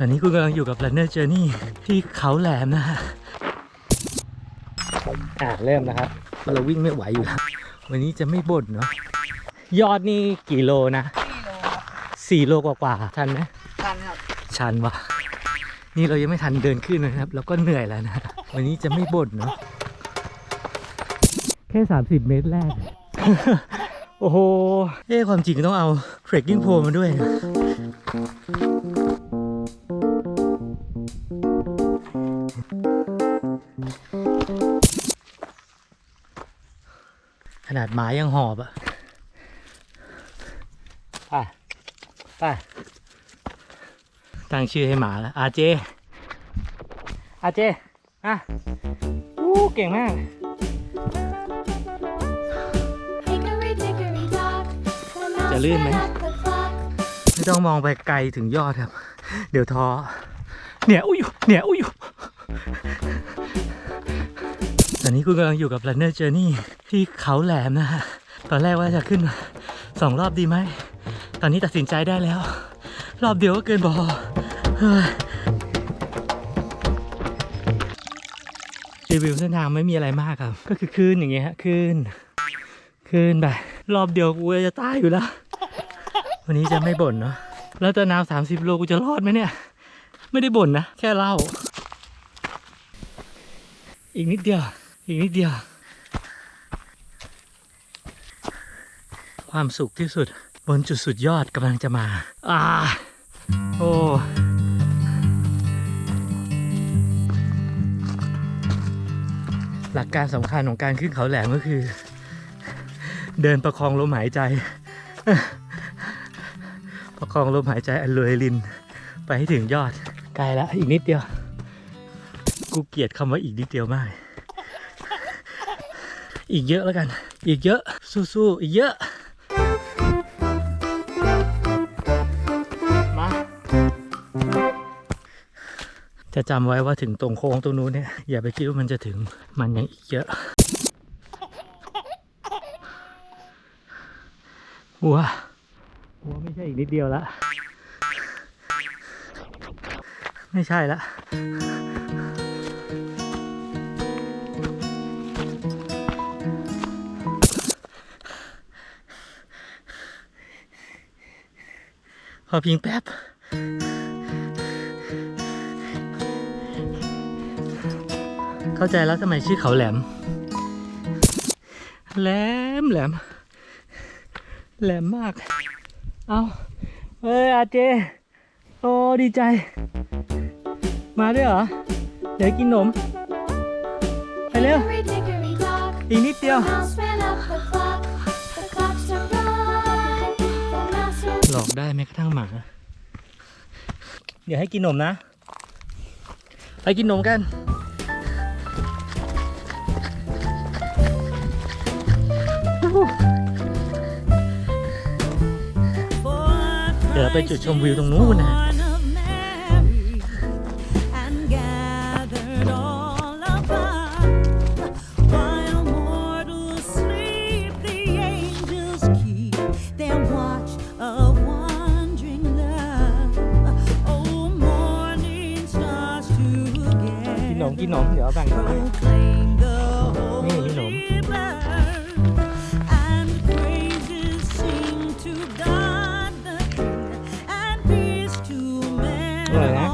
ตอนนี้คุณกำลังอยู่กับ Runner Journey ที่เขาแหลมนะฮะอ่าเริ่มแล้วครับเราวิ่งไม่ไหวอยู่แล้ววันนี้จะไม่บ่นเนาะยอดนี่กี่โลนะสี่โลครับสี่โลกว่าๆทันไหมทันครับชันวะนี่เรายังไม่ทันเดินขึ้นเลยนะครับ แล้วก็เหนื่อยแล้วนะ วันนี้จะไม่บ่นเนาะแค่ 30 เมตรแรก โอ้โหเอ้ความจริงต้องเอา trekking pole มาด้วย ขนาดหมายังหอบอะไปไปตั้งชื่อให้หมาแล้วอาเจ อาเจอะอู้เก่งมาก Hickory dickory dock, the mouse Chả ลื่น ran mấy. up the clock. ไม่ต้องมองไปไกลถึงยอดครับ เดี๋ยวท้อเนี่ย อุ้ยเนี่ย อุ้ยต อนนี้คุณกำลังอยู่กับ Runner Journey ที่เขาแหลมนะฮะ ตอนแรกว่าจะขึ้นสองรอบดีไหม ตอนนี้ตัดสินใจได้แล้ว รอบเดียวก็เกินพอรีวิวเส้นทางไม่มีอะไรมากครับ ก็คือขึ้นอย่างเงี้ยฮะขึ้นขึ้นไปรอบเดียวกูจะตายอยู่แล้ว วันนี้จะไม่บ่นเนาะแล้วตะนาวสามสิบโลกูจะรอดไหมเนี่ย ไม่ได้บ่นนะ แค่เล่า อีกนิดเดียว อีกนิดเดียว ความสุขที่สุด บนจุดสุดยอดกำลังจะมา อ่า โอ้หลักการสำคัญของการขึ้นเขาแหลมก็คือ เดินประคองลมหายใจ ประคองลมหายใจอันรวยริน ไปให้ถึงยอดไกลแล้วอีกนิดเดียว กูเกลียดคำว่าอีกนิดเดียวมาก อีกเยอะแล้วกัน อีกเยอะสู้ๆอีกเยอะ มา จะจำไว้ว่าถึงตรงโค้งตรงนู้นเนี่ย อย่าไปคิดว่ามันจะถึงมันยังอีกเยอะหัวหัวไม่ใช่อีกนิดเดียวละ ไม่ใช่ละ พอพิงแป๊บ เข้าใจแล้วทำไมชื่อเขาแหลม แหลมแหลม แหลมมาก เอาเฮ้ยอาเจ โอ้ดีใจ มาด้วยเหรอ เดี๋ยวกินนม ไปเร็ว อีกนิดเดียว หลอกได้แม้กระทั่งหมา เดี๋ยวให้กินนมนะ ไปกินนมกันเดี๋ยวไปจุดชมวิวตรงนู้นนะ กินขนมเดี๋ยวแบ่งกันนี่มีขนมอร่อยนะ